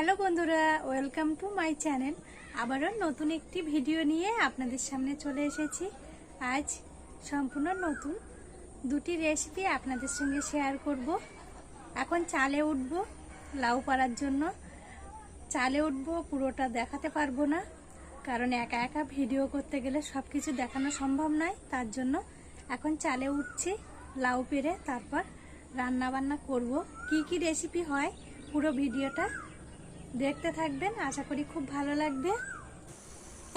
Hello বন্ধুরা, welcome to my channel. আবারও নতুন একটি ভিডিও নিয়ে আপনাদের সামনে চলে এসেছি। আজ সম্পূর্ণ নতুন দুটি রেসিপি আপনাদের সঙ্গে শেয়ার করব। এখন চালে উঠব লাউ পাড়ার জন্য। চালে উঠব, পুরোটা দেখাতে পারব না, কারণ একা একা ভিডিও করতে গেলে সব কিছু দেখানো সম্ভব নয়। তার জন্য এখন চালে উঠছি লাউ পেরে তারপর রান্না বান্না করব। কি কি রেসিপি হয় পুরো ভিডিওটা দেখতে থাকবেন, আশা করি খুব ভালো লাগবে।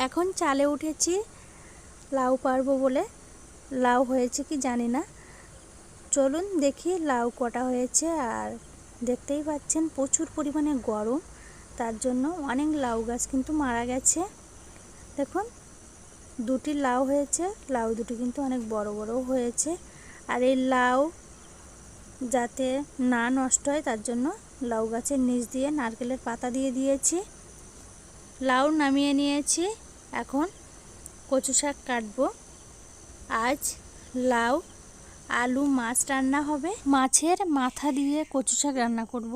এখন চালে উঠেছি লাউ পারব বলে। লাউ হয়েছে কি জানি না। চলুন দেখি লাউ কটা হয়েছে, আর দেখতেই পাচ্ছেন প্রচুর পরিমাণে গরম। তার জন্য অনেক লাউ গাছ কিন্তু মারা গেছে। দেখুন, দুটি লাউ হয়েছে, লাউ দুটি কিন্তু অনেক বড় বড় হয়েছে। আর এই লাউ যাতে না নষ্ট হয়, তার জন্য লাউ গাছের নিচ দিয়ে নারকেলের পাতা দিয়ে দিয়েছি। লাউ নামিয়ে নিয়েছি। এখন কচু শাক কাটবো। আজ লাউ, আলু, মাছ রান্না হবে। মাছের মাথা দিয়ে কচু শাক রান্না করব।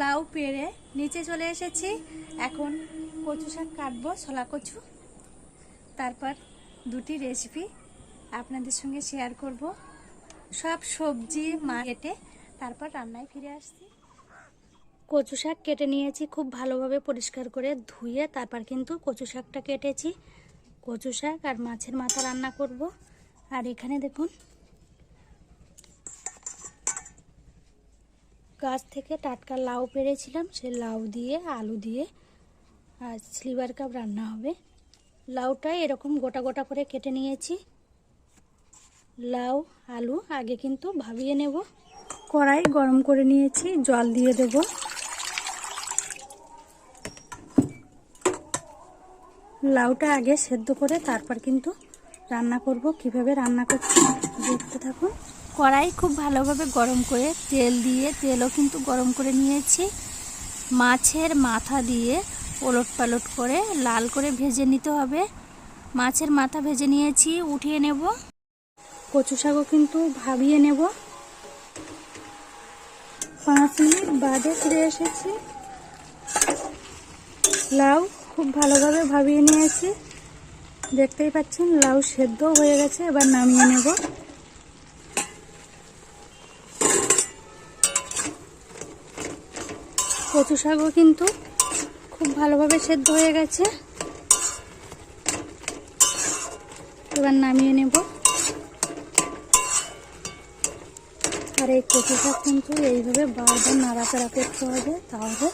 লাউ পেরে নিচে চলে এসেছি। এখন কচু শাক কাটবো, ছোলা কচু। তারপর দুটি রেসিপি আপনাদের সঙ্গে শেয়ার করব। সব সবজি মা কেটে তারপর রান্নায় ফিরে আসছি। কচু শাক কেটে নিয়েছি, খুব ভালোভাবে পরিষ্কার করে ধুয়ে তারপর কিন্তু কচু শাকটা কেটেছি। কচু শাক আর মাছের মাথা রান্না করব। আর এখানে দেখুন, গাছ থেকে টাটকা লাউ পেরেছিলাম, সে লাউ দিয়ে, আলু দিয়ে আর স্লিভার কাপ রান্না হবে। লাউটা এরকম গোটা গোটা করে কেটে নিয়েছি। লাউ, আলু আগে কিন্তু ভাবিয়ে নেব। কড়াই গরম করে নিয়েছি, জল দিয়ে দেব। লাউটা আগে সেদ্ধ করে তারপর কিন্তু রান্না করব। কীভাবে রান্না করছি দেখতে থাকুন। কড়াই খুব ভালোভাবে গরম করে তেল দিয়ে তেলও কিন্তু গরম করে নিয়েছি। মাছের মাথা দিয়ে ওলট পালট করে লাল করে ভেজে নিতে হবে। মাছের মাথা ভেজে নিয়েছি উঠিয়ে নেব। কচু শাকও কিন্তু ভাবিয়ে নেব। পাঁচ মিনিট বাদে ফিরে এসেছি। লাউ খুব ভালোভাবে ভাবিয়ে নিয়েছি। দেখতেই পাচ্ছেন, লাউ সেদ্ধ হয়ে গেছে, এবার নামিয়ে নেব। কচু শাকও কিন্তু খুব ভালোভাবে সেদ্ধ হয়ে গেছে। এবার নামিয়ে নেব। আর এই কচু শাক কিন্তু এইভাবে বারবার নাড়াচাড়া করতে হবে, তাহলে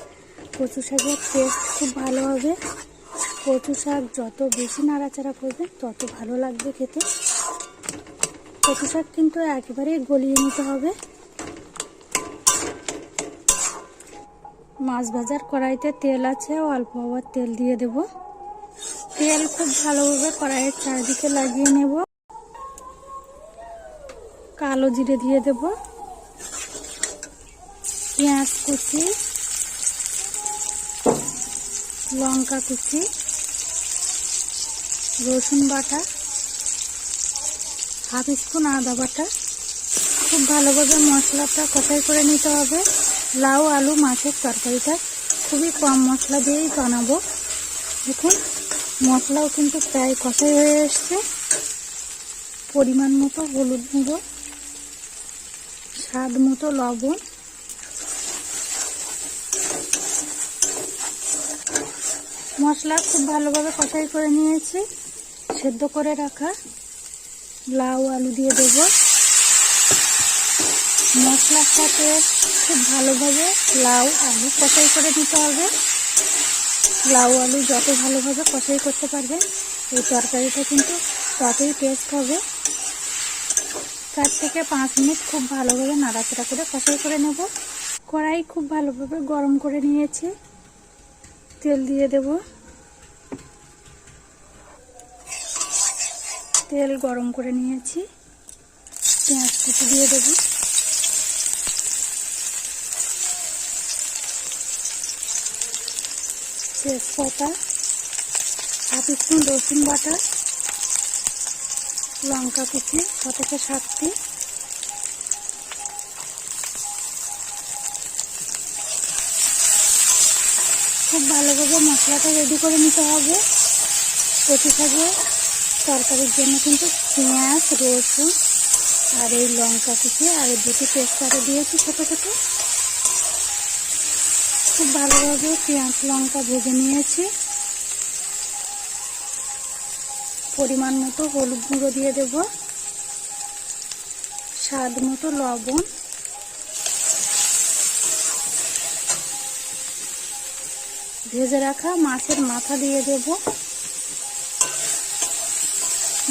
কচু শাকের টেস্ট খুব ভালো হবে। কচু শাক যত বেশি নাড়াচাড়া করবে, তত ভালো লাগবে খেতে। কচু শাক কিন্তু একেবারে গলিয়ে নিতে হবে। মাছ ভাজার কড়াইতে তেল আছে, অল্প আবার তেল দিয়ে দেব। তেল খুব ভালোভাবে কড়াইয়ের চারিদিকে লাগিয়ে নেব। কালো জিরে দিয়ে দেব। পেঁয়াজ কুচি লঙ্কা কুচি, রসুন বাটা, হাফ স্পুন আদা বাটা। খুব ভালোভাবে মশলাটা কষাই করে নিতে হবে। লাউ, আলু, মাছের তরকারিটা খুবই কম মশলা দিয়েই বানাবো। দেখুন, মশলাও কিন্তু প্রায় কষাই হয়ে এসছে। পরিমাণ মতো হলুদ গুঁড়ো, স্বাদ মতো লবণ মশলা খুব ভালোভাবে কষাই করে নিয়েছি। সেদ্ধ করে রাখা লাউ, আলু দিয়ে দেব। মশলার সাথে খুব ভালোভাবে লাউ, আলু কষাই করে নিতে হবে। লাউ, আলু যত ভালোভাবে কষাই করতে পারবেন, এই তরকারিটা কিন্তু ততই টেস্ট হবে। চার থেকে পাঁচ মিনিট খুব ভালোভাবে নাড়াচাড়া করে কষাই করে নেব। কড়াই খুব ভালোভাবে গরম করে নিয়েছি। তেল দিয়ে দেব। তেল গরম করে নিয়েছি। পেঁয়াজ কুচি দিয়ে দেব। তেজপাতা, হাফ স্পুন রসুন বাটা, লঙ্কা কুচি ছ থেকে খুব ভালোভাবে মশলাটা রেডি করে নিতে হবে। কচু শাকের তরকারির জন্য কিন্তু পেঁয়াজ, রসুন আর এই লঙ্কা কুচি আর এই দুটি তেজপাতা দিয়েছি ছোটো ছোটো। খুব ভালোভাবে পেঁয়াজ, লঙ্কা ভেজে নিয়েছি। পরিমাণ মতো হলুদ গুঁড়ো দিয়ে দেব। স্বাদ মতো লবণ। ভেজে রাখা মাছের মাথা দিয়ে দেব।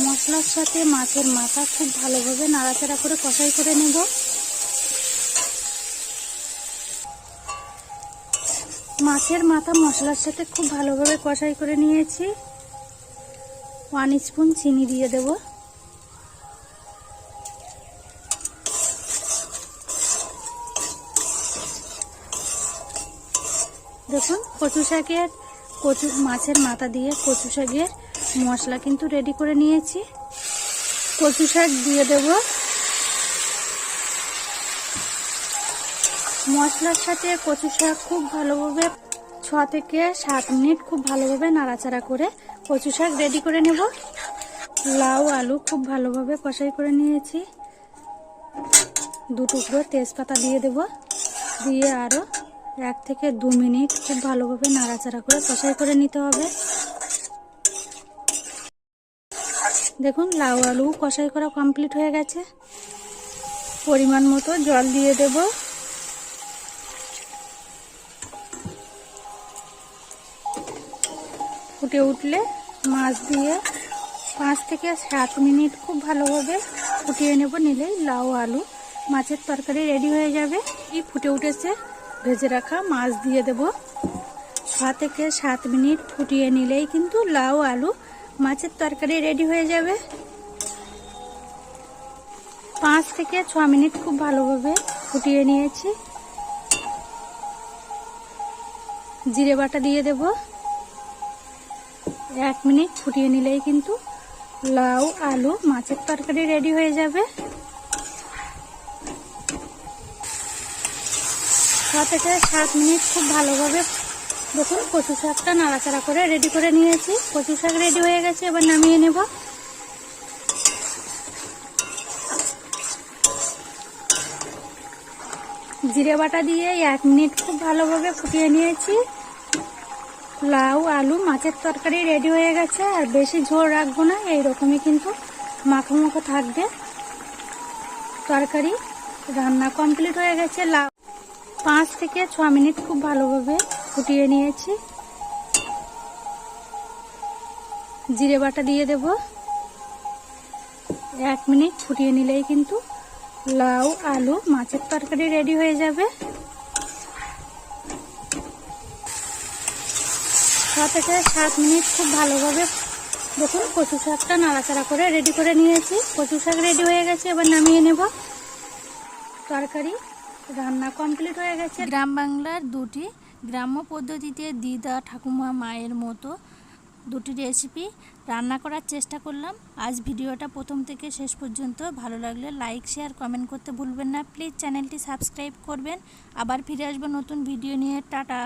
মশলার সাথে মাছের মাথা খুব ভালোভাবে নাড়াচাড়া করে কষাই করে নেব। মাছের মাথা মশলার সাথে খুব ভালোভাবে কষাই করে নিয়েছি। ওয়ান স্পুন চিনি দিয়ে দেব। দেখুন, কচু শাকের কচু মাছের মাথা দিয়ে কচু শাকের মশলা কিন্তু রেডি করে নিয়েছি। কচু শাক দিয়ে দেব। মশলার সাথে কচু শাক খুব ভালোভাবে ছ থেকে সাত মিনিট খুব ভালোভাবে নাড়াচাড়া করে কচু শাক রেডি করে নেব। লাউ, আলু খুব ভালোভাবে কষাই করে নিয়েছি। দু টুকরো তেজপাতা দিয়ে দেব। দিয়ে আরও এক থেকে দু মিনিট খুব ভালোভাবে নাড়াচাড়া করে কষাই করে নিতে হবে। দেখুন, লাউ আলু কষাই করা কমপ্লিট হয়ে গেছে। পরিমাণ মতো জল দিয়ে দেব। ফুটে উঠলে মাছ দিয়ে পাঁচ থেকে সাত মিনিট খুব ভালোভাবে ফুটিয়ে নেব নিলেই লাউ আলু মাছের তরকারি রেডি হয়ে যাবে। এই ফুটে উঠেছে, ভেজে রাখা মাছ দিয়ে দেব। ছ থেকে সাত মিনিট ফুটিয়ে নিলেই কিন্তু লাউ আলু মাছের তরকারি রেডি হয়ে যাবে। পাঁচ থেকে ছ মিনিট খুব ভালোভাবে ফুটিয়ে নিয়েছি। জিরে বাটা দিয়ে দেব। এক মিনিট ফুটিয়ে নিলেই কিন্তু লাউ, আলু, মাছের তরকারি রেডি হয়ে যাবে। ছ থেকে সাত মিনিট খুব ভালোভাবে দেখুন, কচু শাকটা নাড়াচাড়া করে রেডি করে নিয়েছি। কচু শাক রেডি হয়ে গেছে, এবার নামিয়ে নেব। জিরে বাটা দিয়ে এক মিনিট খুব ভালোভাবে ফুটিয়ে নিয়েছি। লাউ, আলু, মাছের তরকারি রেডি হয়ে গেছে, আর বেশি ঝোল রাখব না, এইরকমই কিন্তু মাখো মাখো থাকবে। তরকারি রান্না কমপ্লিট হয়ে গেছে, লাউ। পাঁচ থেকে ছ মিনিট খুব ভালোভাবে ফুটিয়ে নিয়েছি। জিরে বাটা দিয়ে দেব। এক মিনিট ফুটিয়ে নিলেই কিন্তু লাউ, আলু, মাছের তরকারি রেডি হয়ে যাবে। থেকে সাত মিনিট খুব ভালোভাবে দেখুন কচু শাকটা নাড়াচাড়া করে রেডি করে নিয়েছি। কচু শাক রেডি হয়ে গেছে, এবার নামিয়ে নেব। তরকারি রান্না কমপ্লিট হয়ে গেছে। গ্রাম বাংলার দুটি গ্রাম্য পদ্ধতিতে দিদা ঠাকুমা মায়ের মতো দুটি রেসিপি রান্না করার চেষ্টা করলাম। আজ ভিডিওটা প্রথম থেকে শেষ পর্যন্ত। ভালো লাগলে লাইক শেয়ার কমেন্ট করতে ভুলবেন না। প্লিজ চ্যানেলটি সাবস্ক্রাইব করবেন। আবার ফিরে আসব নতুন ভিডিও নিয়ে। টাটা